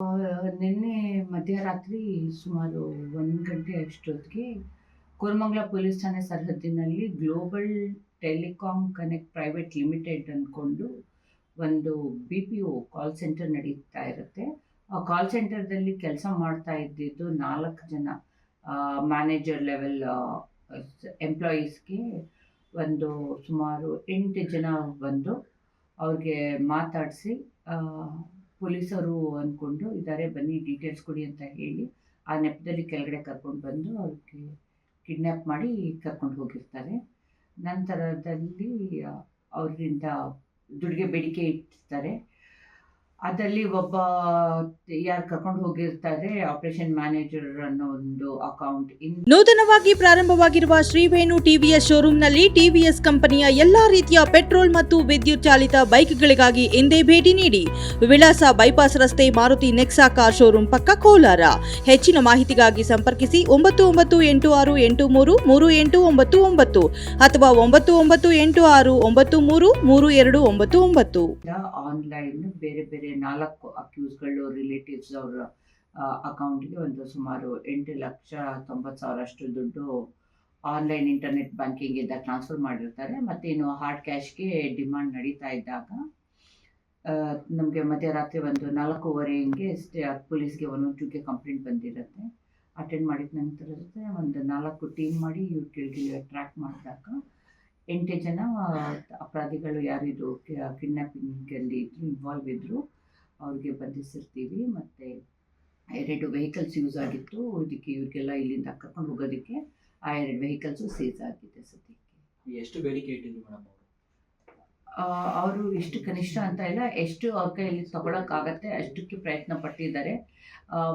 ನಿನ್ನೆ ಮಧ್ಯರಾತ್ರಿ ಸುಮಾರು ಒಂದು ಗಂಟೆ ಅಷ್ಟೊತ್ತಿಗೆ ಕೋರಮಂಗಲ ಪೊಲೀಸ್ ಠಾಣೆ ಸರಹದ್ದಿನಲ್ಲಿ global telecom connect private limited ಅಂದ್ಕೊಂಡು ಒಂದು B P O call centre ನಡೀತಾ ಇರುತ್ತೆ. ಆ ಕಾಲ್ ಸೆಂಟರ್ದಲ್ಲಿ ಕೆಲಸ ಮಾಡ್ತಾ ಇದ್ದಿದ್ದು ನಾಲ್ಕು ಜನ ಮ್ಯಾನೇಜರ್ ಲೆವೆಲ್ ಎಂಪ್ಲಾಯೀಸ್ಗೆ ಒಂದು ಸುಮಾರು ಎಂಟು ಜನ ಬಂದು ಅವ್ರಿಗೆ ಮಾತಾಡಿಸಿ ಪೊಲೀಸರು ಅಂದ್ಕೊಂಡು ಇದ್ದಾರೆ ಬನ್ನಿ ಡೀಟೇಲ್ಸ್ ಕೊಡಿ ಅಂತ ಹೇಳಿ ಆ ನೆಪದಲ್ಲಿ ಕೆಳಗಡೆ ಕರ್ಕೊಂಡು ಬಂದು ಅವ್ರಿಗೆ ಕಿಡ್ನ್ಯಾಪ್ ಮಾಡಿ ಕರ್ಕೊಂಡು ಹೋಗಿರ್ತಾರೆ. ನಂತರದಲ್ಲಿ ಅವರಿಂದ ದುಡ್ಡಿಗೆ ಬೇಡಿಕೆ ಇಟ್ಟಿರ್ತಾರೆ. ಅದರಲ್ಲಿ ಒಬ್ಬ ಯಾರು ಕರ್ಕೊಂಡು ಹೋಗಿರ್ತಾರೆ ಆಪರೇಷನ್ ಮ್ಯಾನೇಜರ್ ಅನ್ನೋ ಒಂದು ಅಕೌಂಟ್ ನೂತನವಾಗಿ ಪ್ರಾರಂಭವಾಗಿರುವ ಶ್ರೀವೇಣು ಟಿವಿಎಸ್ ಶೋರೂಮ್ನಲ್ಲಿ ಟಿವಿಎಸ್ ಕಂಪನಿಯ ಎಲ್ಲಾ ರೀತಿಯ ಪೆಟ್ರೋಲ್ ಮತ್ತು ವಿದ್ಯುತ್ ಚಾಲಿತ ಬೈಕ್ಗಳಿಗಾಗಿ ಎಂದೇ ಭೇಟಿ ನೀಡಿ. ವಿಳಾಸ ಬೈಪಾಸ್ ರಸ್ತೆ ಮಾರುತಿ ನೆಕ್ಸಾ ಕಾರ್ ಶೋರೂಮ್ ಪಕ್ಕ ಕೋಲಾರ. ಹೆಚ್ಚಿನ ಮಾಹಿತಿಗಾಗಿ ಸಂಪರ್ಕಿಸಿ ಒಂಬತ್ತು ಒಂಬತ್ತು ಎಂಟು ಆರು ಎಂಟು ಮೂರು ಮೂರು ಎಂಟು ಒಂಬತ್ತು ಒಂಬತ್ತು ಅಥವಾ ಒಂಬತ್ತು ಒಂಬತ್ತು ಎಂಟು ಆರು ಒಂಬತ್ತು ಮೂರು ಮೂರು ಎರಡು ಒಂಬತ್ತು ಒಂಬತ್ತು. ಆನ್ಲೈನ್ ಬೇರೆ ಬೇರೆ ನಾಲ್ಕು ಅಕ್ಯೂಸ್ಗಳು ರಿಲೇಟಿವ್ಸ್ ಅವರ ಅಕೌಂಟ್ಗೆ ಒಂದು ಸುಮಾರು ಎಂಟು ಲಕ್ಷ ತೊಂಬತ್ತು ಸಾವಿರ ಅಷ್ಟು ದುಡ್ಡು ಆನ್ಲೈನ್ ಇಂಟರ್ನೆಟ್ ಬ್ಯಾಂಕಿಂಗಿಂದ ಟ್ರಾನ್ಸ್ಫರ್ ಮಾಡಿರ್ತಾರೆ. ಮತ್ತು ಇನ್ನು ಹಾರ್ಡ್ ಕ್ಯಾಶ್ಗೆ ಡಿಮಾಂಡ್ ನಡೀತಾ ಇದ್ದಾಗ ನಮಗೆ ಮಧ್ಯರಾತ್ರಿ ಒಂದು ನಾಲ್ಕೂವರೆ ಹಿಂಗೆ ಪೊಲೀಸ್ಗೆ ಒನ್ ಟೂಗೆ ಕಂಪ್ಲೇಂಟ್ ಬಂದಿರುತ್ತೆ. ಅಟೆಂಡ್ ಮಾಡಿದ ನಂತರ ಒಂದು ನಾಲ್ಕು ಟೀಮ್ ಮಾಡಿ ಇವ್ರ ಕೆಳಗೆ ಟ್ರ್ಯಾಕ್ ಮಾಡಿದಾಗ ಎಂಟು ಜನ ಅಪರಾಧಿಗಳು ಯಾರಿದ್ರು ಕಿಡ್ನಾಪಿಂಗ್ ಇದ್ರು, ಇನ್ವಾಲ್ವ್ ಇದ್ದರು ಅವ್ರಿಗೆ ಬಂಧಿಸಿರ್ತೀವಿ. ಮತ್ತು ಎರಡು ವೆಹಿಕಲ್ಸ್ ಯೂಸ್ ಆಗಿತ್ತು. ಇದಕ್ಕೆ ಇವ್ರಿಗೆಲ್ಲ ಇಲ್ಲಿಂದ ಕರ್ಕೊಂಡು ಹೋಗೋದಕ್ಕೆ ಆ ಎರಡು ವೆಹಿಕಲ್ಸು ಸೀಸ್ ಆಗಿದೆ ಸದ್ಯಕ್ಕೆ. ಎಷ್ಟು ಬೇಡಿಕೆ ಇಟ್ಟಿದ್ರು ಮೇಡಮ್ ಅವರು? ಅವರು ಇಷ್ಟು ಕನಿಷ್ಠ ಅಂತ ಇಲ್ಲ. ಎಷ್ಟು ಅವ್ರ ಕೈಯಲ್ಲಿ ತಗೊಳಕ್ಕಾಗತ್ತೆ ಅಷ್ಟಕ್ಕೆ ಪ್ರಯತ್ನ ಪಟ್ಟಿದ್ದಾರೆ.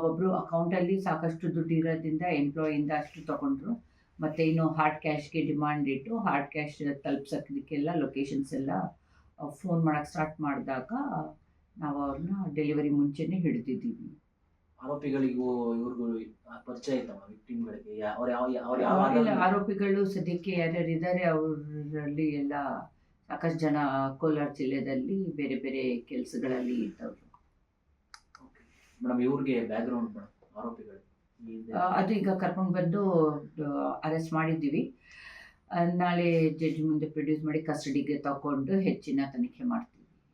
ಒಬ್ಬರು ಅಕೌಂಟಲ್ಲಿ ಸಾಕಷ್ಟು ದುಡ್ಡು ಇರೋದ್ರಿಂದ ಎಂಪ್ಲಾಯಿಂದ ಅಷ್ಟು ತಗೊಂಡ್ರು. ಮತ್ತು ಇನ್ನು ಹಾರ್ಡ್ ಕ್ಯಾಶ್ಗೆ ಡಿಮಾಂಡ್ ಇಟ್ಟು ಹಾರ್ಡ್ ಕ್ಯಾಶ್ ತಲುಪ್ಸೋದಕ್ಕೆಲ್ಲ ಲೊಕೇಶನ್ಸ್ ಎಲ್ಲ ಫೋನ್ ಮಾಡೋಕ್ಕೆ ಸ್ಟಾರ್ಟ್ ಮಾಡಿದಾಗ ನಾವು ಅವ್ರನ್ನ ಡೆಲಿವರಿ ಮುಂಚೆನೇ ಹಿಡಿದಿದ್ದೀವಿ. ಆರೋಪಿಗಳಿಗೂ ಇವ್ರಿಗೂ ಪರಿಚಯ ಇತ್ತಮ್ಮ ವಿಕ್ಟಿಮ್ಗಳಿಗೆ ಅವ್ರು ಯಾವ ಅವ್ರು ಯಾವ ಆರೋಪಿಗಳು ಸದ್ಯಕ್ಕೆ ಯಾರ್ಯಾರು ಇದ್ದಾರೆ ಅವರಲ್ಲಿ ಎಲ್ಲ ಸಾಕಷ್ಟು ಜನ ಕೋಲಾರ ಜಿಲ್ಲೆಯಲ್ಲಿ ಬೇರೆ ಬೇರೆ ಕೆಲಸಗಳಲ್ಲಿ ಇದ್ದವರು. ಮೇಡಮ್ ಇವ್ರಿಗೆ ಬ್ಯಾಕ್ಗ್ರೌಂಡ್ ಮೇಡಮ್ ಆರೋಪಿಗಳು. ಅದು ಈಗ ಕರ್ಕೊಂಡು ಬಂದು ಅರೆಸ್ಟ್ ಮಾಡಿದ್ದೀವಿ. ನಾಳೆ ಜಡ್ಜ್ ಮುಂದೆ ಪ್ರೊಡ್ಯೂಸ್ ಮಾಡಿ ಕಸ್ಟಡಿಗೆ ತಗೊಂಡು ಹೆಚ್ಚಿನ ತನಿಖೆ ಮಾಡ್ತೀವಿ.